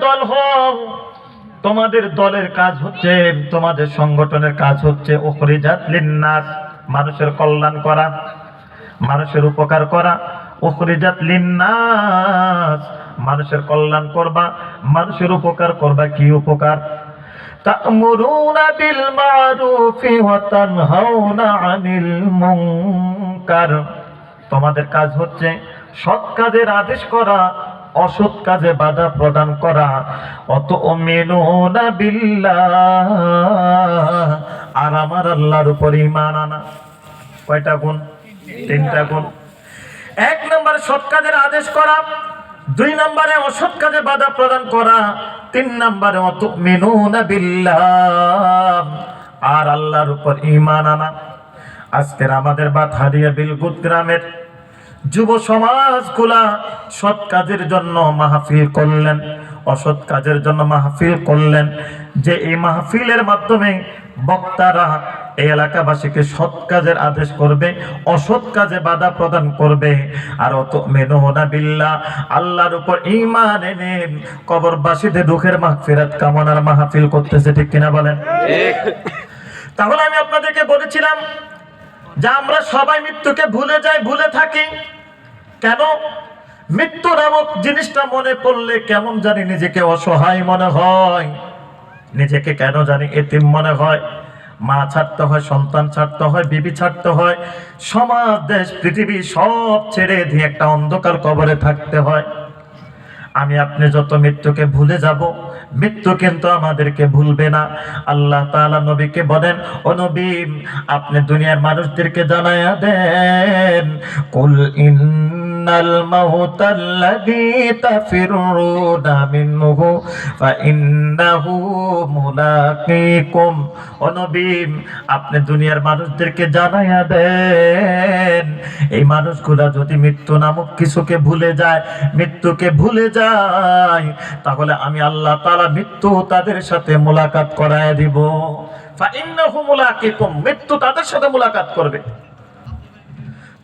দল হও তোমাদের দলের কাজ হচ্ছে তোমাদের সংগঠনের কাজ হচ্ছে ওখরিজাত লিন্নাস মানুষের কল্যাণ করা মানুষের উপকার করা ওখরিজাত লিন্নাস মানুষের কল্যাণ করবা মানুষের উপকার করবা কি উপকার تأمرون بالمعروف وتنهون عن المنكر তোমাদের কাজ হচ্ছে সৎ কাজের আদেশ করা অসৎ কাজে বাধা প্রদান করা। অত মেনুনা বিল্লাহ। আর আমার আল্লাহর উপর ইমান আনা। কয়টা গুণ? তিনটা গুণ। এক নম্বরে, সৎ কাজের আদেশ করা। দুই নম্বরে, অসৎ কাজে বাধা প্রদান করা। তিন নম্বরে অত মেনুনা বিল্লাহ। আর আল্লাহর উপর ইমান আনা। আজকের আমাদের বাথারিয়া বিলগুত গ্রামের যুব সমাজ সমাজগুলা সৎ কাজের জন্য মাহফিল করলেন অসৎ কাজের জন্য মাহফিল করলেন। যে এই মাহফিলের মাধ্যমে বক্তারা এই এলাকাবাসীকে সৎ কাজের আদেশ করবে অসৎ কাজে বাধা প্রদান করবে। আর অত মেনোনা বিল্লা আল্লাহর উপর ইমান এনে কবরবাসীদের দুঃখের মাহফিরাত কামনার মাহফিল করতেছে ঠিক কিনা বলেন? তাহলে আমি আপনাদেরকে বলেছিলাম যে আমরা সবাই মৃত্যুকে ভুলে যাই, ভুলে থাকি। কেন? মৃত্যু নামক জিনিসটা মনে পড়লে কেমন জানি নিজেকে অসহায় মনে হয়। নিজেকে কেন জানি এতিম মনে হয়। মা ছাড়তে হয়, সন্তান ছাড়তে হয়, বিবি ছাড়তে হয়। সমাজ, দেশ, পৃথিবী সব ছেড়ে দিয়ে একটা অন্ধকার কবরে থাকতে হয়। আমি আপনি যত মৃত্যুকে ভুলে যাব, মৃত্যু কিন্তু আমাদেরকে ভুলবে না। আল্লাহ তাআলা নবীকে বলেন, ও নবী, আপনি দুনিয়ার মানুষদেরকে জানায়া দেন, কুল মাউতাল্লাযী তাফিরুনা মিনহু ফাইন্নাহু মুলাকীকুম। ও নবী, আপনি দুনিয়ার মানুষদেরকে জানাইয়া দেন, এই মানুষগুলা যদি মৃত্যু নামক কিছুকে ভুলে যায়, মৃত্যুকে ভুলে যায়, তাহলে আমি আল্লাহ তাআলা মৃত্যু তাদের সাথে মোলাকাত করায় দিব। মৃত্যু তাদের সাথে মোলাকাত করবে।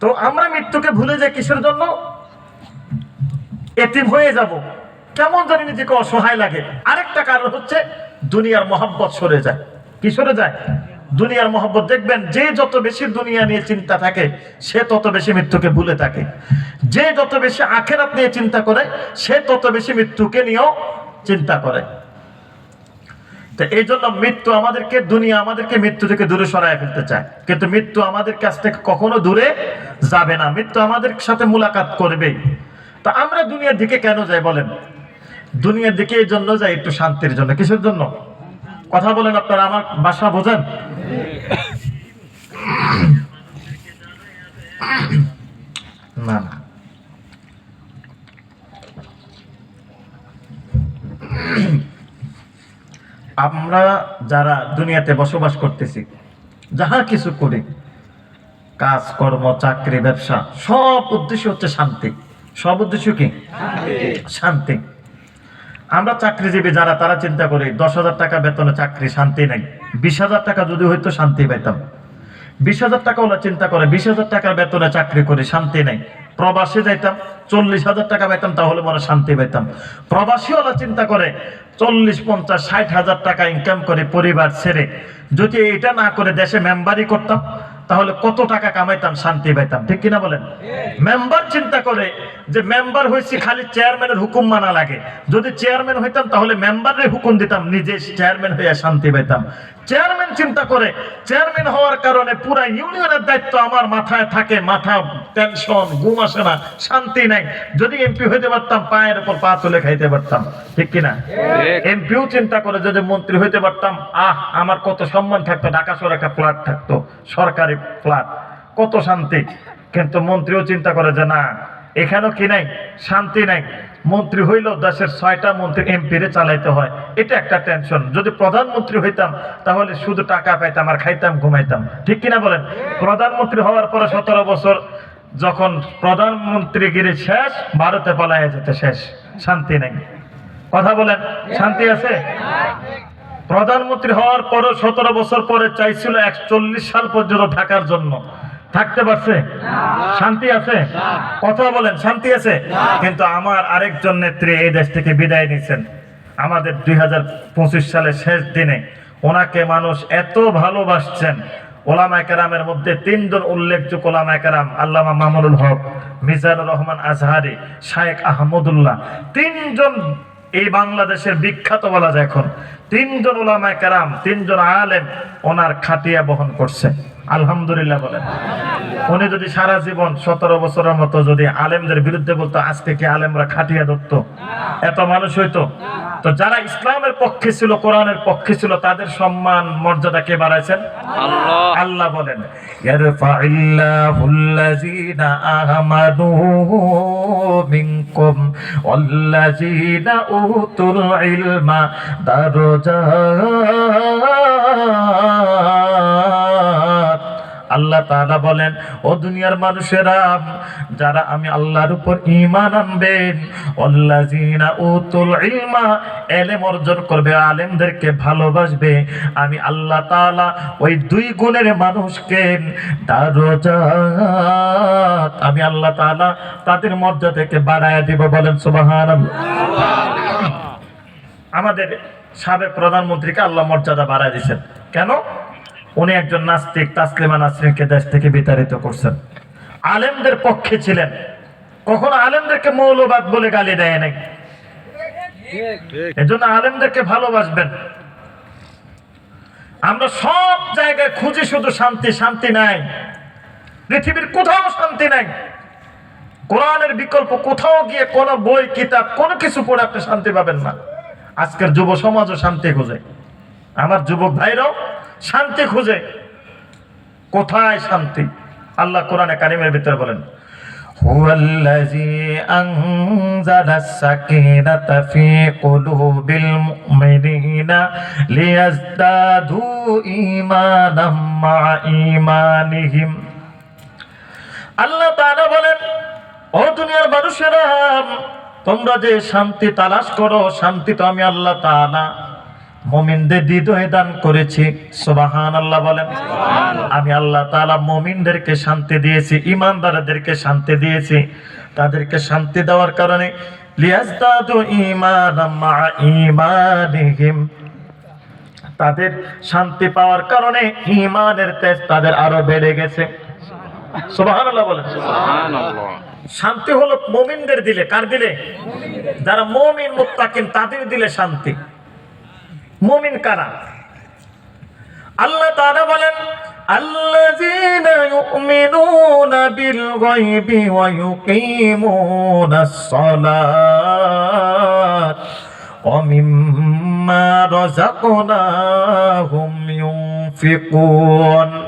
তো আমরা মৃত্যুকে ভুলে যাই কিসের জন্য? এতিম হয়ে যাব। কেমন জানি নিজেকে অসহায় লাগে। আরেকটা কারণ হচ্ছে দুনিয়ার মহাব্বত সরে যায়। কি সরে যায়? দুনিয়ার মহব্বত। দেখবেন, যে যত বেশি দুনিয়া নিয়ে চিন্তা থাকে, সে তত বেশি মৃত্যুকে ভুলে থাকে। যে যত বেশি আখেরাত নিয়ে চিন্তা করে, সে তত বেশি মৃত্যুকে নিয়েও চিন্তা করে। তো এই জন্য মৃত্যু আমাদেরকে, দুনিয়া আমাদেরকে মৃত্যু থেকে দূরে সরায় ফেলতে চায়। কিন্তু মৃত্যু আমাদের কাছ থেকে কখনো দূরে যাবে না। মৃত্যু আমাদের সাথে মুলাকাত করবেই। তো আমরা দুনিয়ার দিকে কেন যাই বলেন? দুনিয়ার দিকে এই জন্য যাই একটু শান্তির জন্য। কিসের জন্য? কথা বলেন আপনারা, আমার বাসা বোঝেন? না না। আমরা যারা দুনিয়াতে বসবাস করতেছি, যাহা কিছু করি কাজ কর্ম চাকরি, ব্যবসা, সব উদ্দেশ্য হচ্ছে শান্তি। সব উদ্দেশ্য কি? শান্তি। আমরা চাকরিজীবী যারা, তারা চিন্তা করি, দশ হাজার টাকা বেতনে চাকরি শান্তি নেই। বিশ হাজার টাকা যদি হইতো শান্তি পেতাম বিশ হাজার টাকা ওরা চিন্তা করে, বিশ হাজার টাকার বেতনে চাকরি করে, শান্তি নেই। প্রবাসে যাইতাম, চল্লিশ হাজার টাকা পেতাম তাহলে মনে শান্তি পেতাম প্রবাসী ওরা চিন্তা করে, চল্লিশ, পঞ্চাশ, ষাট হাজার টাকা ইনকাম করে, পরিবার ছেড়ে। যদি এটা না করে, দেশে মেম্বারই করতাম তাহলে কত টাকা কামাইতাম শান্তি পাইতাম ঠিক কিনা বলেন? মেম্বার চিন্তা করে যে মেম্বার হয়েছি খালি চেয়ারম্যানের হুকুম মানা লাগে। যদি চেয়ারম্যান হইতাম তাহলে মেম্বারের হুকুম দিতাম নিজে চেয়ারম্যান হইয়া শান্তি পাইতাম। চেয়ারম্যান চিন্তা করে চেয়ারম্যান হওয়ার কারণে পুরা ইউনিয়নের দায়িত্ব আমার মাথায় থাকে মাথা টেনশন ঘুম আসে না শান্তি নাই। যদি এমপি হইতে পারতাম পায়ের উপর পা তুলে খাইতে পারতাম ঠিক কিনা? এমপিও চিন্তা করে যদি মন্ত্রী হইতে পারতাম আহ আমার কত সম্মান থাকতো ঢাকা শহরে একটা ফ্ল্যাট থাকতো সরকারি ফ্ল্যাট। কত শান্তি। কিন্তু মন্ত্রীও চিন্তা করে যে না, এখানেও কি নাই? শান্তি নাই। মন্ত্রী হইল দেশের ছয়টা মন্ত্রী এমপি রে চালাইতে হয়। এটা একটা টেনশন যদি প্রধানমন্ত্রী হইতাম, তাহলে শুধু টাকা পাইতাম আর খাইতাম, ঘুমাইতাম। ঠিক কিনা বলেন? প্রধানমন্ত্রী হওয়ার পরে সতেরো বছর যখন প্রধানমন্ত্রী গিরি শেষ, ভারতে পালাইয়া যেতে শেষ। শান্তি নেই। কথা বলেন? শান্তি আছে? প্রধানমন্ত্রী হওয়ার পরও সতেরো বছর পরে চাইছিল একচল্লিশ সাল পর্যন্ত থাকার জন্য। থাকতে পারছে? শান্তি আছে? কথা বলেন, শান্তি আছে? কিন্তু আমার আরেকজন নেত্রী এই দেশ থেকে বিদায় নিচ্ছেন আমাদের দুই হাজার পঁচিশ সালের শেষ দিনে ওনাকে মানুষ এত ভালোবাসছেন। ওলামা কেরামের মধ্যে তিনজন উল্লেখযোগ্য ওলামা কেরাম, আল্লামা মামুনুল হক, মিজানুর রহমান আজহারি, শায়েক আহমদুল্লাহ। তিনজন এই বাংলাদেশের বিখ্যাত বলা যায় এখন। তিনজন ওলামায় কেরাম, তিনজন আলেম ওনার খাটিয়া বহন করছে। আলহামদুলিল্লাহ বলেন। উনি যদি সারা জীবন সতেরো বছরের মতো যদি আলেমদের বিরুদ্ধে বলতো আজকে কি আলেমরা খাটিয়া ধরত? এত মানুষ হইতো। তো যারা ইসলামের পক্ষে ছিল কোরআনের পক্ষে ছিল তাদের সম্মান মর্যাদা কে বাড়াইছেন? আল্লাহ। আল্লাহ বলেন মিনকুম ওয়াল্লাযীনা উতুল ইলমা দারাজাত আল্লাহ তাআলা বলেন, ও দুনিয়ার মানুষেরা, যারা আমি আল্লাহর উপর ঈমান আনবেন, ওয়াল্লাযীনা উতুল ইলমা, এলেম অর্জন করবে, আলেমদেরকে ভালোবাসবে, আমি আল্লাহ তাআলা ওই দুই গুণের মানুষকে দারজাত, আমি আল্লাহ তাআলা তাদের মর্যাদাকে বাড়ায় দিব। বলেন, সুবহানাল্লাহ। আমাদের সাবেক প্রধানমন্ত্রীকে আল্লাহ মর্যাদা বাড়ায় দিয়েছেন। কেন? উনি একজন নাস্তিক, তাসলিমা নাসরিনকে দেশ থেকে বিতাড়িত করছেন। আলেমদের পক্ষে ছিলেন। কখনো আলেমদেরকে মৌলবাদ বলে গালি দেয় নাই। এজন্য আলেমদেরকে ভালোবাসবেন। আমরা সব জায়গায় খুঁজি শুধু শান্তি শান্তি নাই। পৃথিবীর কোথাও শান্তি নাই। কোরআনের বিকল্প কোথাও গিয়ে কোনো বই, কিতাব, কোনো কিছু পড়ে আপনি শান্তি পাবেন না। আজকের যুব সমাজও শান্তি খুঁজে। আমার যুবক ভাইরাও শান্তি খুঁজে কোথায় শান্তি আল্লাহ কোরআনে কারিমের ভিতরে বলেন هو الذي أنزل السكينة في قلوب المؤمنين ليزدادوا إيمانا مع إيمانهم আল্লাহ তাআলা বলেন ও দুনিয়ার মানুষেরা তোমরা যে শান্তি তালাশ করো শান্তি তো আমি আল্লাহ তাআলা মুমিনদের হৃদয়ে দান করেছি। সুবাহান আল্লাহ বলেন আমি আল্লাহ তাআলা মুমিনদেরকে শান্তি দিয়েছি ইমানদারদেরকে শান্তি দিয়েছি। তাদেরকে শান্তি দেওয়ার কারণে তাদের শান্তি পাওয়ার কারণে ইমানের তেজ তাদের আরও বেড়ে গেছে। বলেন। সুবহানাল্লাহ। শান্তি হলো মুমিনদের দিলে কার দিলে? যারা মুমিন মুত্তাকিন তাদের দিলে শান্তি। মুমিন কারা আল্লাহ তারা বলেন الذين يؤمنون بالغيب ويقيمون الصلاة ومما رزقناهم ينفقون